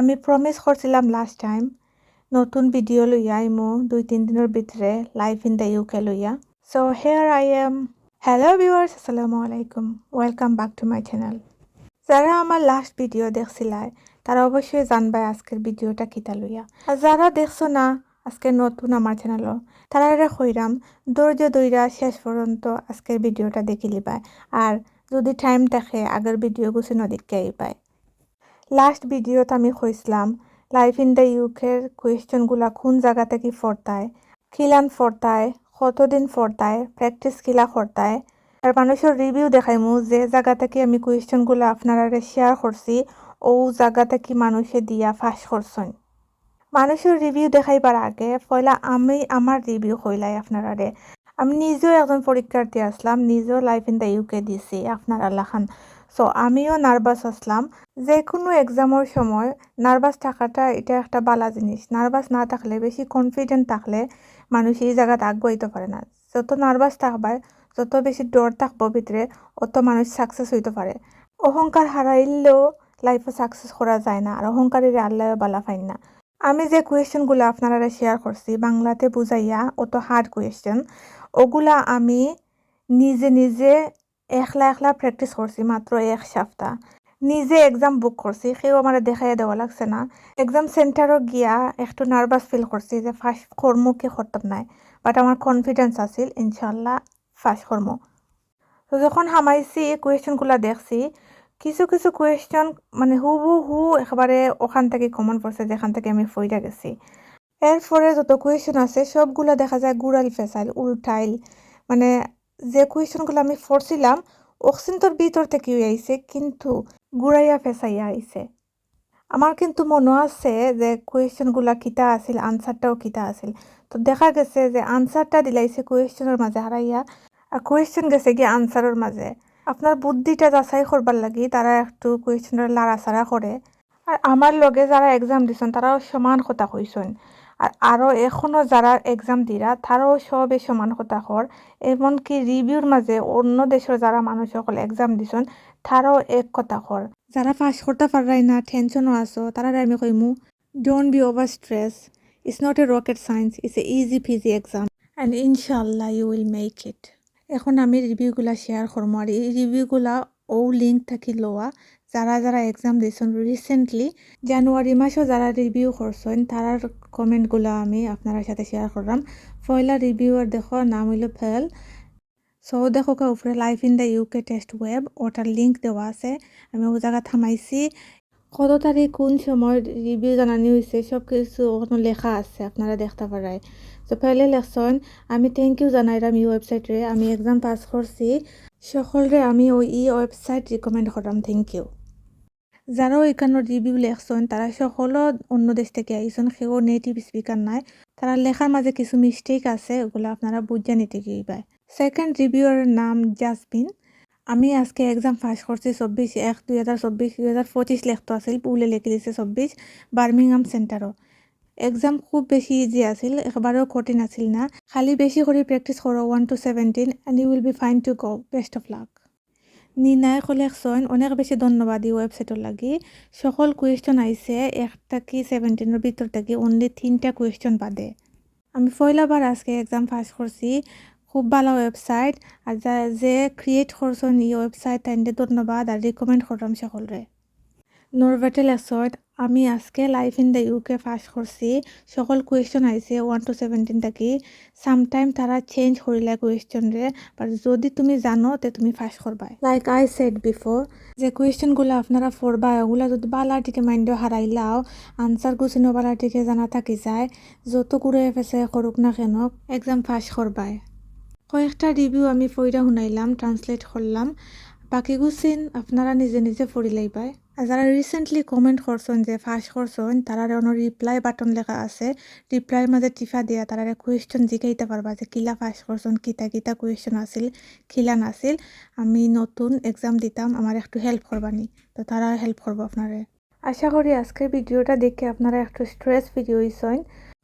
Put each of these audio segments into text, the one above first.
আমি প্রমিস করছিলাম last time নতুন ভিডিও লইয়া ইমো দুই, তিন দিনের ভিতরে লাইফ ইন দ্য ইউকে লইয়া। So here I am hello viewers আসসালামু আলাইকুম। Welcome back to my channel যারা আমার লাস্ট ভিডিও দেখছিলাই তারা অবশ্যই জানবাই আজকের ভিডিওটা কিতা লইয়া। আর যারা দেখছ না, আজকে নতুন আমার চ্যানেলও তারা কইরাম ধৈর্য দইরা শেষ পর্যন্ত আজকের ভিডিওটা দেখি লিবাই আর যদি টাইম থাকে, আগের ভিডিও গুছি নদীকে আইবাই। লাস্ট ভিডিওত আমি কইছিলাম লাইফ ইন দ্য ইউকের কোয়েশ্চনগুলা কোন জায়গা থেকে ফরতায় খিলান ফরতায় কতদিন ফরতায় প্র্যাকটিস কিলা করতায় আর মানুষের রিভিউ দেখাইমু যে জায়গা থেকে আমি কোয়েশ্চনগুলো আপনারা শেয়ার করছি ও জায়গা থেকে মানুষে দিয়া ফাঁস করছেন মানুষের রিভিউ দেখাইবার আগে পয়লা আমি আমার রিভিউ কইলাই আপনারারে আমি নিজেও একজন পরীক্ষার্থী আসলাম নিজেও লাইফ ইন দ্য ইউকে দিছি আপনার আল্লাহান সো আমিও নার্ভাস আসলাম। যে কোনো এক্সামের সময় নার্ভাস থাকাটা এটা একটা বালা জিনিস। নার্ভাস না থাকলে, বেশি কনফিডেন্ট থাকলে মানুষ এই জায়গাতে আগাইতে পারে না। যত নার্ভাস থাকবায়, যত বেশি ডর থাকব ভিতরে, অত মানুষ সাকসেস হইতে পারে। অহংকার হারাইলেও লাইফে সাকসেস করা যায় না, আর অহংকারের আল্লাহ বালা ফাইন না। আমি যে কোয়েশ্চেনগুলো আপনারা শেয়ার করছি, বাংলাতে বুঝাইয়া অত হার্ড কোয়েশ্চেন ওগুলা আমি নিজে নিজে একলা একলা প্র্যাকটিস করছি মাত্র এক সপ্তাহ। নিজে এক্সাম বুক করছি সেও আমার দেখাই দেওয়া লাগছে না। এক্সাম সেন্টারও গিয়া একটু নার্ভাস ফিল করছি যে ফার্স্ট কর্ম কি করতাম নাই। বাট আমার কনফিডেন্স আছিল, ইনশাল্লাহ ফার্স্ট কর্ম তো যখন হামাইছি কোয়েশ্চেনগুলো দেখছি, কিছু কিছু কোয়েশ্চন মানে হুবু হু একেবারে ওখান থেকে কমন পড়ছে যেখান থেকে আমি ফইরা গেছি। এরপরে যত কোয়েশ্চন আছে, সবগুলো দেখা যায় গুড়াল ফেসাইল উল্টাইল মানে যে কোয়েশনগুলো আমি পড়ছিলাম অক্সিন্তর ভিতর থেকে আইছে, কিন্তু গুড়াইয়া ফেসাইয়া আইছে। আমার কিন্তু মনে আছে যে কোয়েশনগুলা কিতা আছিল, আনসারটাও কিতা আছিল। তো দেখা গেছে যে আনসারটা দিলাইছে কোয়েশনের মাঝে হারাইয়া, আর কোয়েশন গেছে কি আনসারের মাঝে। আপনার বুদ্ধিটা যাচাই করবার লাগি, তারা একটু কোয়েশনের লাড়াচাড়া করে। আর আমার লগে যারা এক্সাম দিছেন, তারাও সমান কথা কইছেন। আর আরও এখনও যারা এক্সাম দিরা, তারাও সবে সমান কথা কর। এমনকি রিভিউর মাঝে অন্য দেশের যারা মানুষ সকল এক্সাম দিছেন, তারাও এক কথা কর। যারা পাস করতে পারাই না টেনশনও আছো তারা আমি কইমু don't be over stress it's not a rocket science it's a easy peasy exam and ইনশাল্লাহ ইউ উইল মেক ইট এখন আমি রিভিউগুলা শেয়ার করব আর এই রিভিউগুলা ও লিঙ্ক থাকি লওয়া। যারা যারা এক্সাম দিয়েছেন রিসেন্টলি জানুয়ারি মাসও যারা রিভিউ করছেন তারার কমেন্টগুলো আমি আপনার সাথে শেয়ার করলাম পয়লা রিভিউয়ার দেখো নাম হইল ফেল সো দেখো উপরে life in the UK test web ওটার লিঙ্ক দেওয়া আছে, আমি ও জায়গা থামাইছি কত তারিখ কোন সময় রিভিউ জানানি হয়েছে সব কিছু ওখানে লেখা আছে আপনারা দেখতে পারায় তো ফেলে লেখছেন আমি থ্যাংক ইউ জানাইলাম এই ওয়েবসাইটে আমি এক্সাম পাস করছি সকলরে আমি ওই ই ওয়েবসাইট রিকমেন্ড করলাম থ্যাংক ইউ যারা ওইখানে রিভিউ লেখছেন তারা সকলও অন্য দেশ থেকে আইসন সেও নেটিভ স্পিকার নাই। তারা লেখার মাঝে কিছু মিস্টেক আছে, ওগুলো আপনারা বুঝে নিতে গিয়ে সেকেন্ড রিভিউর নাম জাসমিন আমি আজকে এক্সাম পাস করছি চব্বিশ এক দুই হাজার চব্বিশ, দুই হাজার পঁচিশ লেখতো আছিল, পুলে লেখি দিছে চব্বিশ বার্মিংহাম সেন্টারও এক্সাম খুব বেশি ইজি আছিল একেবারেও কঠিন আছিল না। খালি বেশি করে প্র্যাকটিস করো one two seventeen and you will be fine to go best of luck নিনাই collection অনেক বেশি ধন্যবাদ এই ওয়েবসাইটর লাগি। সকল কুয়েশন আইসে একটা কি সেভেন্টিনের ভিতর থেকে অনলি তিনটা কুয়েশন বাদে। আমি পয়লাবার আজকে এক্সাম পাস করছি, খুব ভালো ওয়েবসাইট আর যা, যে ক্রিয়েট করছেন এই ওয়েবসাইট তাই ধন্যবাদ আর রিকমেন্ড করলাম সকলরে। নরভেটে এসয়েড আমি আজকে life in the UK first করছি। সকল কুয়েশন আইছে ওয়ান টু সেভেন্টিন থাকি সামটাইম তারা চেঞ্জ করিলে কুয়েশন রে বাট যদি তুমি জানো, তে তুমি ফার্স্ট করবাই লাইক আই সেড বিফোর যে কুয়েশনগুলো আপনারা পড়বা, ওগুলো যদি বালাটিকে মাইন্ড হারাইলাও আনসার গুছিনো বালাটিকে জানা থাকি যায়, যত করে ফেসে করুক না কেন এক্সাম ফার্স্ট করবাই। কয়েকটা রিভিউ আমি ফইরা শুনাইলাম ট্রান্সলেট করলাম, বাকি গুছিন আপনারা নিজে নিজে পড়ি লাইবাই। আর যারা রিসেন্টলি কমেন্ট করছেন যে ফার্স্ট করছেন তারা অন্য রিপ্লাই বাটন লেখা আছে। রিপ্লাইয়ের মাঝে টিফা দিয়া তারা কুয়েশন জিগাইতে পারবা যে, কিলা ফার্স্ট করছেন? কিতা কিতা কুয়েশন আছিল? কিলা নাছিল? আমি নতুন এক্সাম দিতাম, আমার একটু হেল্প করবানি। তো তারা হেল্প করব আপনারে। আশা করি আজকের ভিডিওটা দেখে আপনারা একটু স্ট্রেস ভিডিও হইছেন।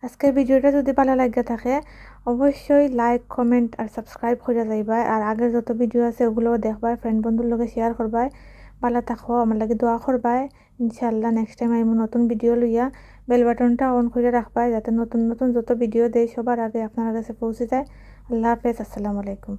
আজকের ভিডিওটা যদি ভালো লাগে থাকে, অবশ্যই লাইক কমেন্ট আর সাবস্ক্রাইব করে যাইবা। আর আগের যত ভিডিও আছে, ওগুলোও দেখবা ফ্রেন্ড বন্ধুর লগে শেয়ার করবা। ভালো থাকো আমার লাগে দোয়া করবাই। ইনশাল্লাহ নেক্সট টাইম আমি নতুন ভিডিও লইয়া বেল বাটনটা অন করে রাখবাই, যাতে নতুন নতুন যত ভিডিও দেয় সবার আগে আপনার কাছে পৌঁছে যায়। আল্লাহ হাফেজ, আসসালামু আলাইকুম।